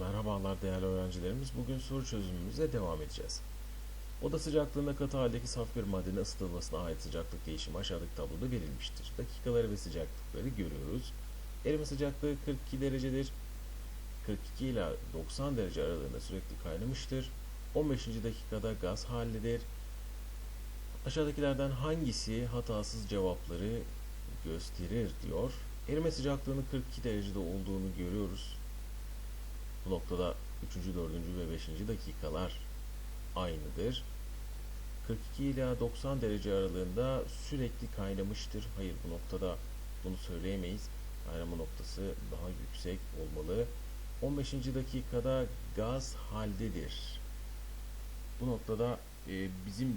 Merhabalar değerli öğrencilerimiz. Bugün soru çözümümüze devam edeceğiz. Oda sıcaklığında katı haldeki saf bir maddenin ısıtılmasına ait sıcaklık değişimi aşağıdaki tabloda verilmiştir. Dakikaları ve sıcaklıkları görüyoruz. Erime sıcaklığı 42 derecedir. 42 ila 90 derece aralığında sürekli kaynamıştır. 15. dakikada gaz halindedir. Aşağıdakilerden hangisi hatasız cevapları gösterir diyor. Erime sıcaklığının 42 derecede olduğunu görüyoruz. Bu noktada 3. 4. ve 5. dakikalar aynıdır. 42 ila 90 derece aralığında sürekli kaynamıştır. Hayır bu noktada bunu söyleyemeyiz. Kaynama noktası daha yüksek olmalı. 15. dakikada gaz haldedir. Bu noktada e, bizim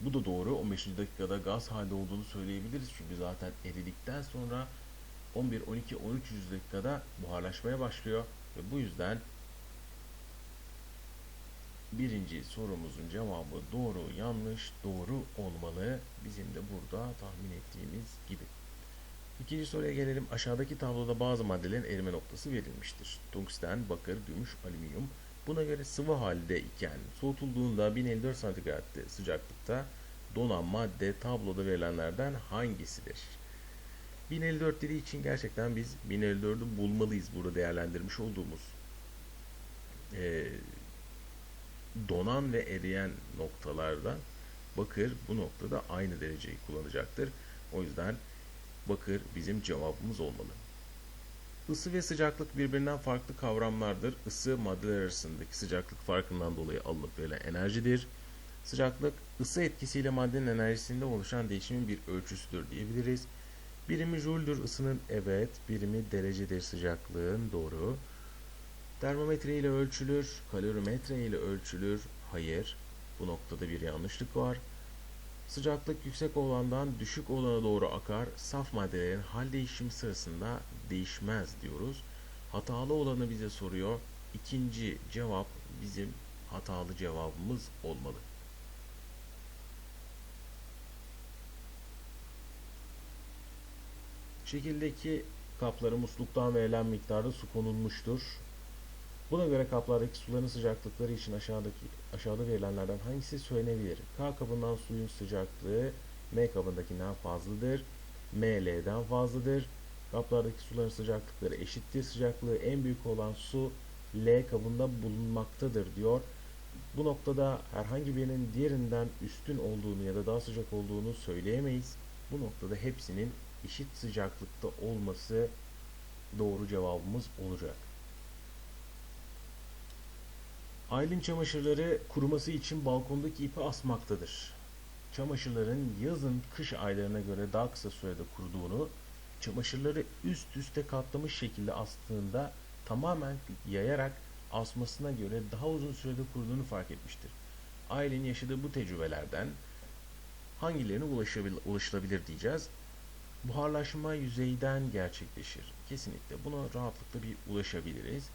bu da doğru. 15. dakikada gaz halde olduğunu söyleyebiliriz. Çünkü zaten eridikten sonra 11, 12, 13. dakikada buharlaşmaya başlıyor. Ve bu yüzden birinci sorumuzun cevabı doğru, yanlış, doğru olmalı. Bizim de burada tahmin ettiğimiz gibi. İkinci soruya gelelim. Aşağıdaki tabloda bazı maddelerin erime noktası verilmiştir. Tungsten, bakır, gümüş, alüminyum. Buna göre sıvı halde iken soğutulduğunda 1054 santigrat sıcaklıkta donan madde tabloda verilenlerden hangisidir? 1054 dediği için gerçekten biz 1054'ü bulmalıyız burada değerlendirmiş olduğumuz e, donan ve eriyen noktalarda bakır bu noktada aynı dereceyi kullanacaktır. O yüzden bakır bizim cevabımız olmalı. Isı ve sıcaklık birbirinden farklı kavramlardır. Isı maddeler arasındaki sıcaklık farkından dolayı alınıp verilen enerjidir. Sıcaklık ısı etkisiyle maddenin enerjisinde oluşan değişimin bir ölçüsüdür diyebiliriz. Birimi jüldür ısının evet, birimi derecedir sıcaklığın doğru. Termometre ile ölçülür, kalorimetre ile ölçülür. Hayır. Bu noktada bir yanlışlık var. Sıcaklık yüksek olandan düşük olana doğru akar. Saf maddelerin hal değişimi sırasında değişmez diyoruz. Hatalı olanı bize soruyor. İkinci cevap bizim hatalı cevabımız olmalı. Şekildeki kaplara musluktan verilen miktarda su konulmuştur. Buna göre kaplardaki suların sıcaklıkları için aşağıdaki aşağıda verilenlerden hangisi söylenebilir? K kabından suyun sıcaklığı M kabındakinden fazladır. M L'den fazladır. Kaplardaki suların sıcaklıkları eşittir. Sıcaklığı en büyük olan su L kabında bulunmaktadır diyor. Bu noktada herhangi birinin diğerinden üstün olduğunu ya da daha sıcak olduğunu söyleyemeyiz. Bu noktada hepsinin eşit sıcaklıkta olması doğru cevabımız olacak. Aylin çamaşırları kuruması için balkondaki ipi asmaktadır. Çamaşırların yazın kış aylarına göre daha kısa sürede kuruduğunu, çamaşırları üst üste katlamış şekilde astığında tamamen yayarak asmasına göre daha uzun sürede kuruduğunu fark etmiştir. Aylin yaşadığı bu tecrübelerden hangilerine ulaşılabilir diyeceğiz. Buharlaşma yüzeyden gerçekleşir. Kesinlikle buna rahatlıkla bir ulaşabiliriz.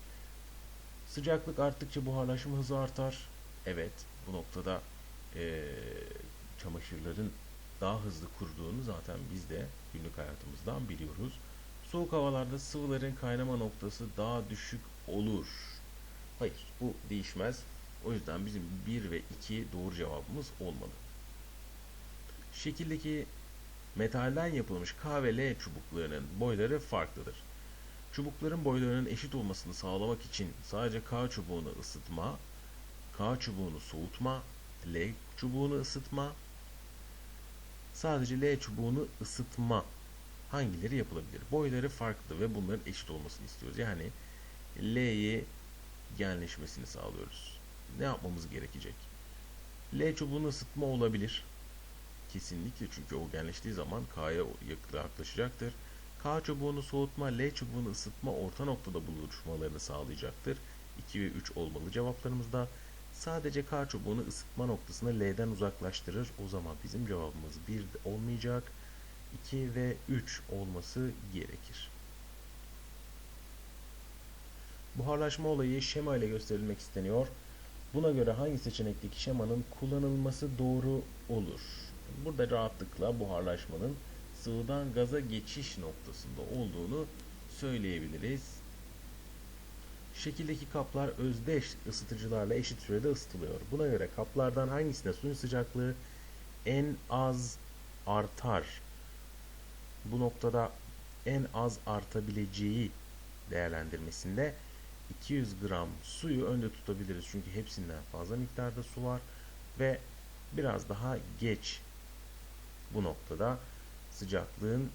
Sıcaklık arttıkça buharlaşma hızı artar. Evet, bu noktada eee, çamaşırların daha hızlı kuruduğunu zaten biz de günlük hayatımızdan biliyoruz. Soğuk havalarda sıvıların kaynama noktası daha düşük olur. Hayır, bu değişmez. O yüzden bizim 1 ve 2 doğru cevabımız olmalı. Şekildeki metalden yapılmış K ve L çubuklarının boyları farklıdır. Çubukların boylarının eşit olmasını sağlamak için sadece K çubuğunu ısıtma, K çubuğunu soğutma, L çubuğunu ısıtma, sadece L çubuğunu ısıtma hangileri yapılabilir? Boyları farklı ve bunların eşit olmasını istiyoruz. Yani L'yi genleşmesini sağlıyoruz. Ne yapmamız gerekecek? L çubuğunu ısıtma olabilir. Kesinlikle çünkü o genleştiği zaman K'ya yaklaşacaktır. K çubuğunu soğutma, L çubuğunu ısıtma orta noktada buluşmalarını sağlayacaktır. 2 ve 3 olmalı cevaplarımızda. Sadece K çubuğunu ısıtma noktasını L'den uzaklaştırır. O zaman bizim cevabımız 1 olmayacak. 2 ve 3 olması gerekir. Buharlaşma olayı şema ile gösterilmek isteniyor. Buna göre hangi seçenekteki şemanın kullanılması doğru olur? Burada rahatlıkla buharlaşmanın sıvıdan gaza geçiş noktasında olduğunu söyleyebiliriz. Şekildeki kaplar özdeş ısıtıcılarla eşit sürede ısıtılıyor. Buna göre kaplardan hangisinde suyun sıcaklığı en az artar? Bu noktada en az artabileceği değerlendirmesinde 200 gram suyu önde tutabiliriz. Çünkü hepsinden fazla miktarda su var ve biraz daha geç bu noktada sıcaklığın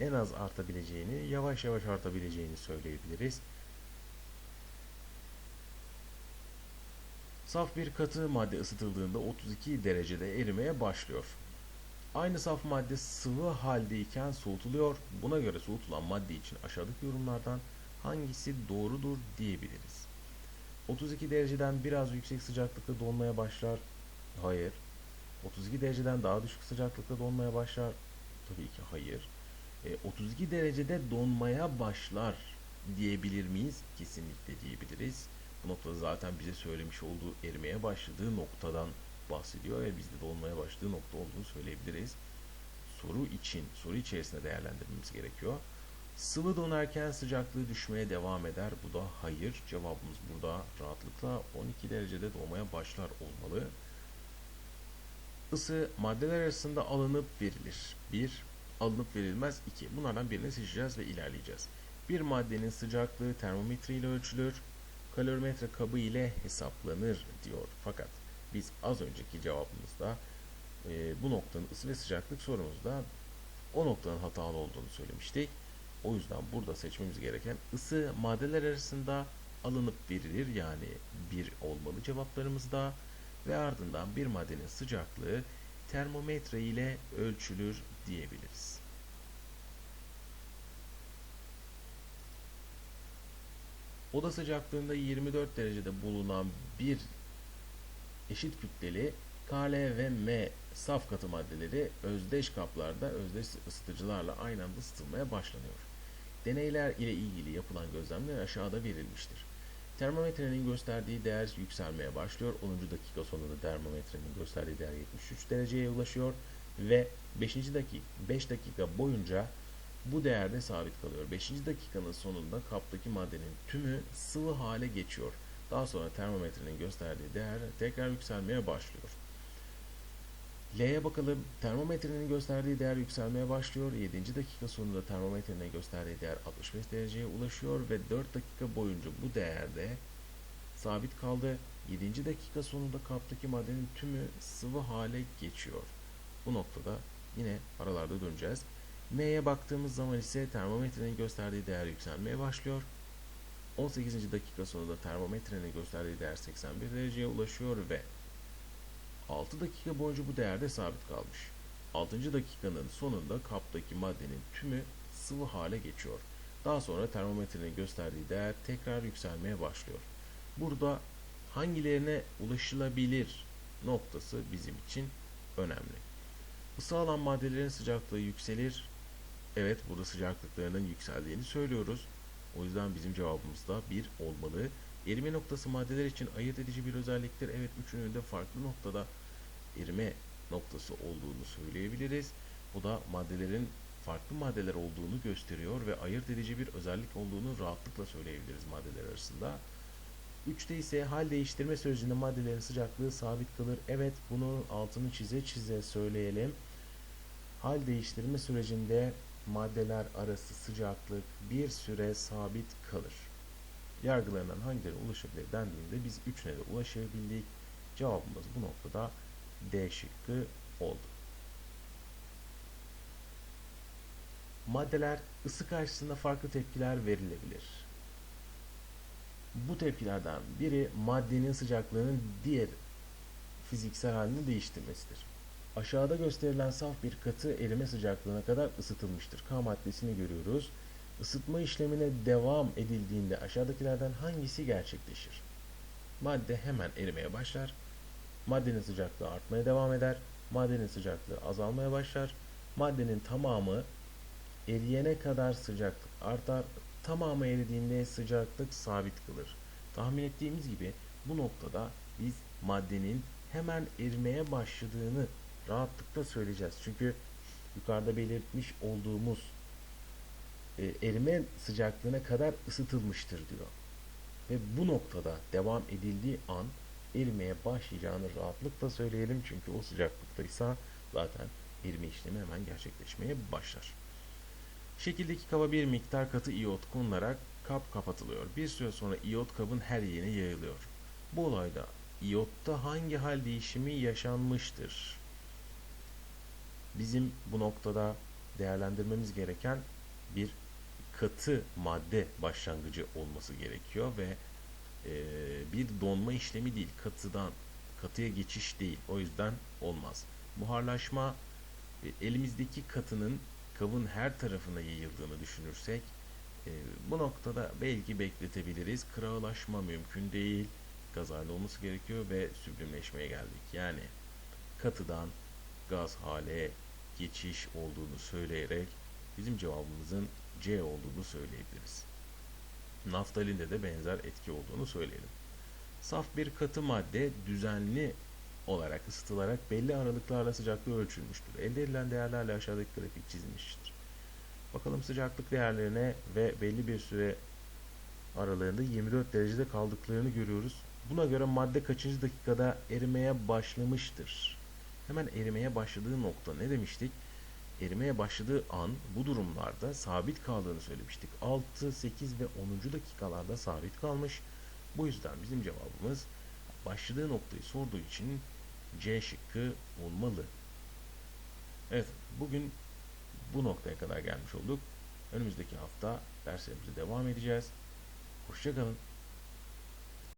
en az artabileceğini, yavaş yavaş artabileceğini söyleyebiliriz. Saf bir katı madde ısıtıldığında 32 derecede erimeye başlıyor. Aynı saf madde sıvı haldeyken soğutuluyor. Buna göre soğutulan madde için aşağıdaki yorumlardan hangisi doğrudur diyebiliriz. 32 dereceden biraz yüksek sıcaklıkta donmaya başlar. Hayır. 32 dereceden daha düşük sıcaklıkta donmaya başlar. Tabii ki hayır. E, 32 derecede donmaya başlar diyebilir miyiz? Kesinlikle diyebiliriz. Bu noktada zaten bize söylemiş olduğu erimeye başladığı noktadan bahsediyor ve bizde donmaya başladığı nokta olduğunu söyleyebiliriz. Soru için, soru içerisinde değerlendirmemiz gerekiyor. Sıvı donarken sıcaklığı düşmeye devam eder. Bu da hayır. Cevabımız burada rahatlıkla 12 derecede donmaya başlar olmalı. Isı maddeler arasında alınıp verilir. 1. Alınıp verilmez. 2. Bunlardan birini seçeceğiz ve ilerleyeceğiz. Bir maddenin sıcaklığı termometre ile ölçülür. Kalorimetre kabı ile hesaplanır diyor. Fakat biz az önceki cevabımızda e, bu noktanın ısı ve sıcaklık sorumuzda o noktanın hatalı olduğunu söylemiştik. O yüzden burada seçmemiz gereken ısı maddeler arasında alınıp verilir yani bir olmalı cevaplarımızda ve ardından bir maddenin sıcaklığı termometre ile ölçülür diyebiliriz. Oda sıcaklığında 24 derecede bulunan bir eşit kütleli KL ve M saf katı maddeleri özdeş kaplarda özdeş ısıtıcılarla aynı anda ısıtılmaya başlanıyor. Deneyler ile ilgili yapılan gözlemler aşağıda verilmiştir. Termometrenin gösterdiği değer yükselmeye başlıyor. 10. dakika sonunda termometrenin gösterdiği değer 73 dereceye ulaşıyor ve 5. dakika 5 dakika boyunca bu değerde sabit kalıyor. 5. dakikanın sonunda kaptaki maddenin tümü sıvı hale geçiyor. Daha sonra termometrenin gösterdiği değer tekrar yükselmeye başlıyor. L'ye bakalım. Termometrenin gösterdiği değer yükselmeye başlıyor. 7. dakika sonunda termometrenin gösterdiği değer 65 dereceye ulaşıyor ve 4 dakika boyunca bu değerde sabit kaldı. 7. dakika sonunda kaptaki maddenin tümü sıvı hale geçiyor. Bu noktada yine aralarda döneceğiz. M'ye baktığımız zaman ise termometrenin gösterdiği değer yükselmeye başlıyor. 18. dakika sonunda termometrenin gösterdiği değer 81 dereceye ulaşıyor ve 6 dakika boyunca bu değerde sabit kalmış. 6. dakikanın sonunda kaptaki maddenin tümü sıvı hale geçiyor. Daha sonra termometrenin gösterdiği değer tekrar yükselmeye başlıyor. Burada hangilerine ulaşılabilir noktası bizim için önemli. Isı alan maddelerin sıcaklığı yükselir. Evet burada sıcaklıklarının yükseldiğini söylüyoruz. O yüzden bizim cevabımız da 1 olmalı. Erime noktası maddeler için ayırt edici bir özelliktir. Evet üçünün de farklı noktada erime noktası olduğunu söyleyebiliriz. Bu da maddelerin farklı maddeler olduğunu gösteriyor ve ayırt edici bir özellik olduğunu rahatlıkla söyleyebiliriz maddeler arasında. 3'te ise hal değiştirme sürecinde maddelerin sıcaklığı sabit kalır. Evet bunun altını çize çize söyleyelim. Hal değiştirme sürecinde maddeler arası sıcaklık bir süre sabit kalır. Yargılarından hangilerine ulaşabilir dendiğinde biz üçüne de ulaşabildik. Cevabımız bu noktada D şıkkı oldu. Maddeler ısı karşısında farklı tepkiler verilebilir. Bu tepkilerden biri maddenin sıcaklığının diğer fiziksel halini değiştirmesidir. Aşağıda gösterilen saf bir katı erime sıcaklığına kadar ısıtılmıştır. K maddesini görüyoruz. Isıtma işlemine devam edildiğinde aşağıdakilerden hangisi gerçekleşir? Madde hemen erimeye başlar. Maddenin sıcaklığı artmaya devam eder. Maddenin sıcaklığı azalmaya başlar. Maddenin tamamı eriyene kadar sıcaklık artar. Tamamı eridiğinde sıcaklık sabit kalır. Tahmin ettiğimiz gibi bu noktada biz maddenin hemen erimeye başladığını rahatlıkla söyleyeceğiz. Çünkü yukarıda belirtmiş olduğumuz e, erime sıcaklığına kadar ısıtılmıştır diyor. ve bu noktada devam edildiği an erimeye başlayacağını rahatlıkla söyleyelim. Çünkü o sıcaklıktaysa zaten erime işlemi hemen gerçekleşmeye başlar. Şekildeki kaba bir miktar katı iyot konularak kap kapatılıyor. Bir süre sonra iyot kabın her yerine yayılıyor. Bu olayda iyotta hangi hal değişimi yaşanmıştır? Bizim bu noktada değerlendirmemiz gereken bir katı madde başlangıcı olması gerekiyor ve e, bir donma işlemi değil, katıdan katıya geçiş değil. O yüzden olmaz. Buharlaşma e, elimizdeki katının kabın her tarafına yayıldığını düşünürsek e, bu noktada belki bekletebiliriz. Kırağılaşma mümkün değil. Gaz olması gerekiyor ve süblimleşmeye geldik. Yani katıdan gaz hale geçiş olduğunu söyleyerek bizim cevabımızın C olduğunu söyleyebiliriz. Naftalinde de benzer etki olduğunu söyleyelim. Saf bir katı madde düzenli olarak ısıtılarak belli aralıklarla sıcaklığı ölçülmüştür. Elde edilen değerlerle aşağıdaki grafik çizilmiştir. Bakalım sıcaklık değerlerine ve belli bir süre aralığında 24 derecede kaldıklarını görüyoruz. Buna göre madde kaçıncı dakikada erimeye başlamıştır? Hemen erimeye başladığı nokta ne demiştik? Erimeye başladığı an bu durumlarda sabit kaldığını söylemiştik. 6, 8 ve 10. dakikalarda sabit kalmış. Bu yüzden bizim cevabımız başladığı noktayı sorduğu için C şıkkı olmalı. Evet, bugün bu noktaya kadar gelmiş olduk. Önümüzdeki hafta derslerimize devam edeceğiz. Hoşçakalın.